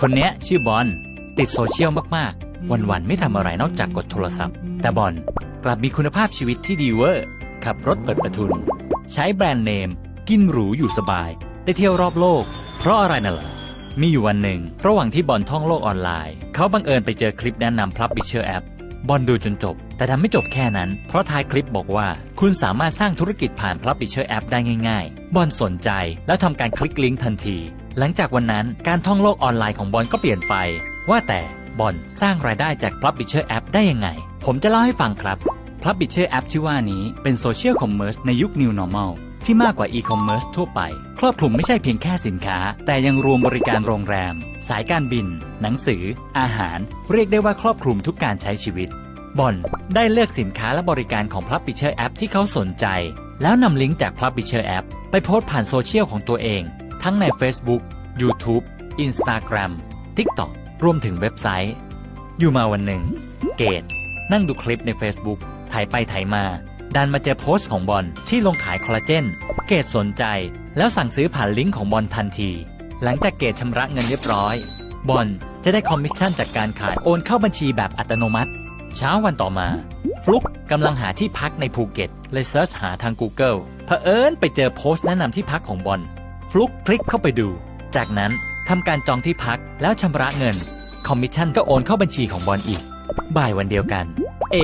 คนเนี้ยชื่อบอลติดโซเชียลมากๆ วันๆไม่ทำอะไรนอกจากกดโทรศัพท์ แต่บอลกลับมีคุณภาพชีวิตที่ดีเวอร์ ขับรถเปิดประทุน ใช้แบรนด์เนม กินหรูอยู่สบาย ได้เที่ยวรอบโลก เพราะอะไรน่ะล่ะมีอยู่วันหนึ่ง ระหว่างที่บอลท่องโลกออนไลน์ เขาบังเอิญไปเจอคลิปแนะนำ Publisher App บอลดูจนจบ แต่ทำไม่จบแค่นั้น เพราะท้ายคลิปบอกว่า คุณสามารถสร้างธุรกิจผ่าน Publisher App ได้ง่าย ๆ บอลสนใจแล้วทำการคลิกลิงก์ทันที หลังจากวันนั้นการท่องโลกออนไลน์ของบอลก็เปลี่ยนไป ว่าแต่บอลสร้างรายได้จาก Publisher App ได้ยังไง ผมจะเล่าให้ฟังครับ Publisher App ที่ว่านี้เป็นโซเชียลคอมเมอร์สในยุค New Normal ที่มากกว่า e-commerce ทั่วไป ครอบคลุมไม่ใช่เพียงแค่สินค้า แต่ยังรวมบริการโรงแรม สายการบิน หนังสือ อาหาร เรียกได้ว่าครอบคลุมทุกการใช้ชีวิต บอลได้เลือกสินค้าและบริการของ Publisher App ที่เขาสนใจ แล้วนำลิงก์จาก Publisher App ไปโพสต์ผ่านโซเชียลของตัวเอง ทั้งใน Facebook YouTube Instagram TikTok รวมถึงเว็บไซต์ อยู่มาวันหนึ่ง เกดนั่งดูคลิปใน Facebook ถ่ายไปถ่ายมา ดันมาเจอโพสต์ของบอลที่ลงขายคอลลาเจน เกดสนใจแล้วสั่งซื้อผ่านลิงก์ของบอลทันที หลังจากเกดชำระเงินเรียบร้อย บอลจะได้คอมมิชชั่นจากการขายโอนเข้าบัญชีแบบอัตโนมัติ เช้าวันต่อมา ฟลุกกำลังหาที่พักในภูเก็ตเลยเซิร์ชหาทาง Google เผอิญไปเจอโพสต์แนะนำที่พักของบอล ฟลุกคลิกเข้าไปดู จากนั้นทำการจองที่พักแล้วชำระเงิน คอมมิชชั่นก็โอนเข้าบัญชีของบอลอีก บ่ายวันเดียวกัน เอ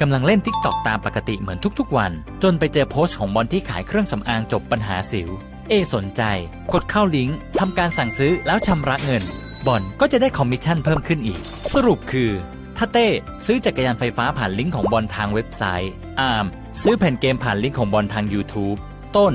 กำลังเล่นทิกตอกตามปกติเหมือนทุกๆวัน จนไปเจอโพสต์ของบอลที่ขายเครื่องสำอางจบปัญหาสิว เอสนใจ กดเข้าลิงก์ทำการสั่งซื้อแล้วชำระเงิน บอลก็จะได้คอมมิชชั่นเพิ่มขึ้นอีก สรุปคือถ้าเต้ซื้อจักรยานไฟฟ้าผ่านลิงก์ของบอลทางเว็บไซต์ อาร์มซื้อแผ่นเกมผ่านลิงก์ของบอลทาง YouTube ต้น